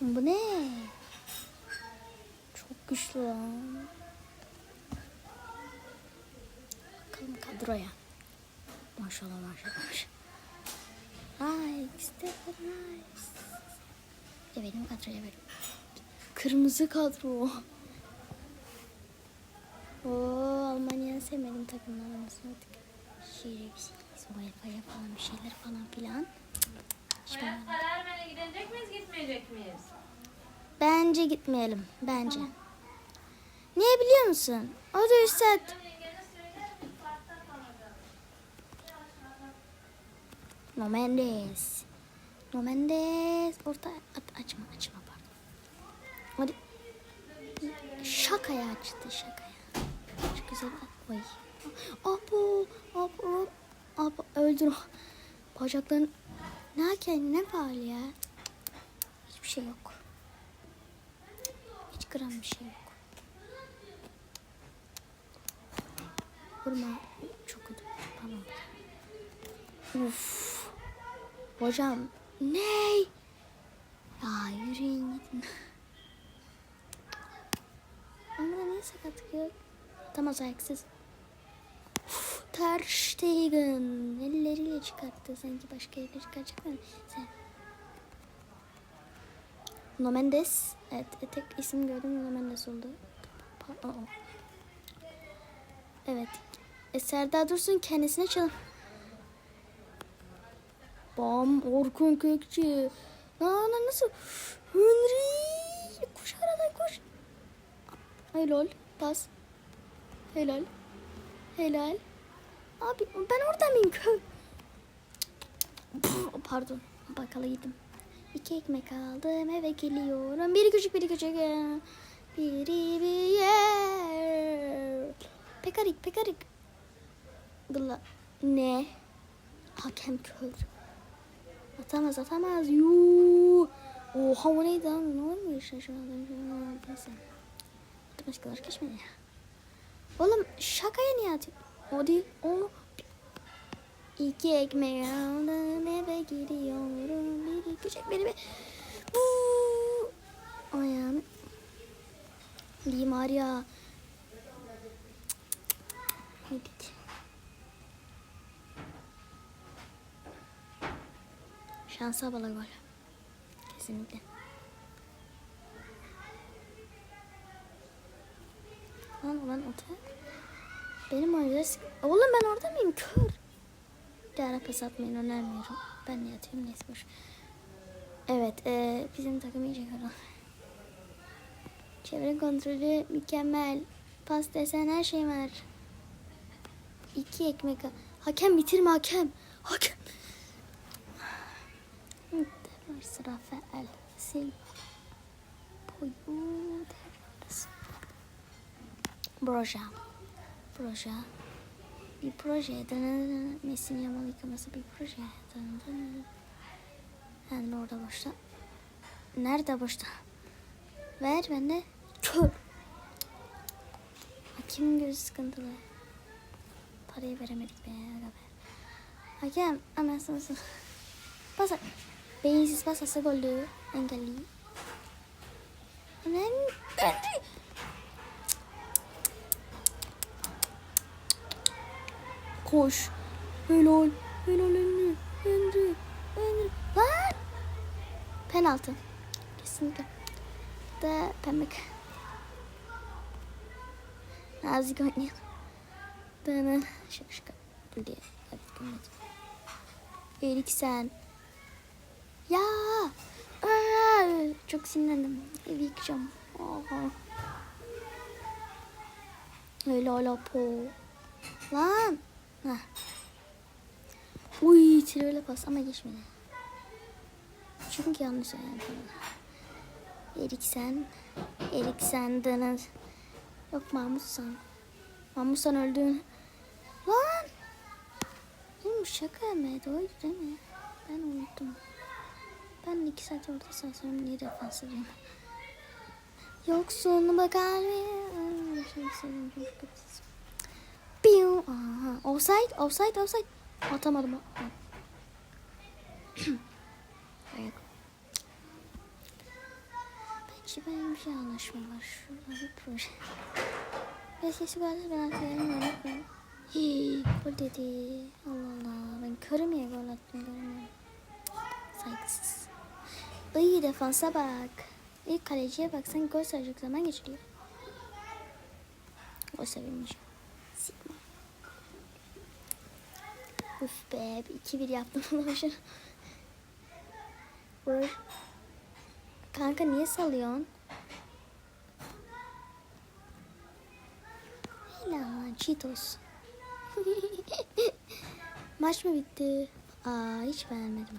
Bu ne? Çok güçlü lan. Bakalım kadroya. Maşallah maşallah maşallah. Nice. Stephen nice. Ya benim kadroya benim. Kırmızı kadro. Oo, Almanya'nın sevmedim takımlarını artık. Şerefsiz. Wi-Fi falan bir şeyler falan filan. Hiç beğenmedim. Kararmaya gidecek miyiz gitmeyecek miyiz? Bence gitmeyelim. Bence. Niye biliyor musun? O da üstad. No Mendes. No Mendes. Orta at, açma açma pardon. Hadi. Şakaya açtı şakaya. Çok güzel. Oy. Apo. Apo. Apo. Öldür. Bacakların. Ne hakem ne faal ya? Hiçbir şey yok. Hiç gram bir şey yok. Vurma. Çok kötü. Tamam. Uf. Hocam. Ney? Ya yürüyün gidin. Ben burada niye sakatlık yok? Tamam ayaksız. Uf, Ter Stegen. Elleriyle çıkarttı. Sanki başka yerle çıkaracak mı? Sen. No Mendes. Evet e, tek isim gördüm No Mendes oldu. Evet. E, Serdar Dursun kendisine çalın. Bam Orkun Kökçü. Aa, nasıl? Henry. Koş aradan koş. Helal. Pas. Helal. Helal. Abi ben orada mıyım? Pardon. Bakalıydım. İki ekmek aldım eve geliyorum. Biri küçük biri küçük. Biri bir yer. Pekarik pekarik. Gılla. Ne? Hakem kör. Atamaz atamaz. Yuu. Oha o neydi abi? Ne olmuş? Neyse. Başkalar geçmedi ya. Oğlum şakaya niye atıyor? O değil. O. İki ekmek aldım bir. Vuu. Ayağım. Di Maria. Yedik. Şansa bala gol. Kesinlikle. Lan ulan otel. Benim oyuncuda sık... Oğlum ben orada mıyım? Kör. Bir ara pas atmayın önermiyorum. Ben de yatayım neyse boş. Evet eee, bizim takım iyice kör. Çevre kontrolü mükemmel. Pas desen her şey var. İki ekmek. Hakem bitirme hakem. Hakem. Demir Rafael Silva. Boyu. Broja. Broja. Bir proje. Messi'nin yamalı yıkaması bir proje. Yani orada boşta. Nerede boşta? Ver ben de. Kör. Hakemin gözü sıkıntılı. Parayı veremedik be. Hakem hemen sana Bas Beyinsiz pas asa gollü. Engelli. Önemli. Önemli. Koş. Helal. Helal Henry. Henry. Henry. Lan. Penaltı. Kesinlikle. Da pembe. Nazik oynayalım. Dana. Şaka şaka. Dur diye. Evet, bilmedim. Eriksen. Çok sinirlendim. Evi yıkacağım. Oha. Öyle hala po. Lan. Heh. Uy trilere pas ama geçmedi. Çünkü yanlış ayarladım. Eriksen. Eriksen Deniz. Yok Mahmutsan. Mahmutsan öldün. Lan. Oğlum şaka mı? Doğru değil mi? Ben unuttum. Ben iki saat orada sarsam niye defans edeyim? Yoksun bak kalbi. Şey. Piu. Aha. Offside, offside, offside. Atamadım. At- Ayak. Bence benim bir şey anlaşma var. Şurada bir proje. Keşke şu kadar ben atlarım unutmayayım. Hii, dedi. Allah Allah. Ben körüm ya gol attım göremiyorum. Saygısız. İyi defansa bak. İlk kaleciye bak. Sen gol sayacak zaman geçiriyor. Gol sevinmeyeceğim. Sigma. Üf be. 2-1 yaptım. Boşuna. Vur. Kanka niye salıyorsun? Helal Cheetos. Maç mı bitti? Aa hiç beğenmedim.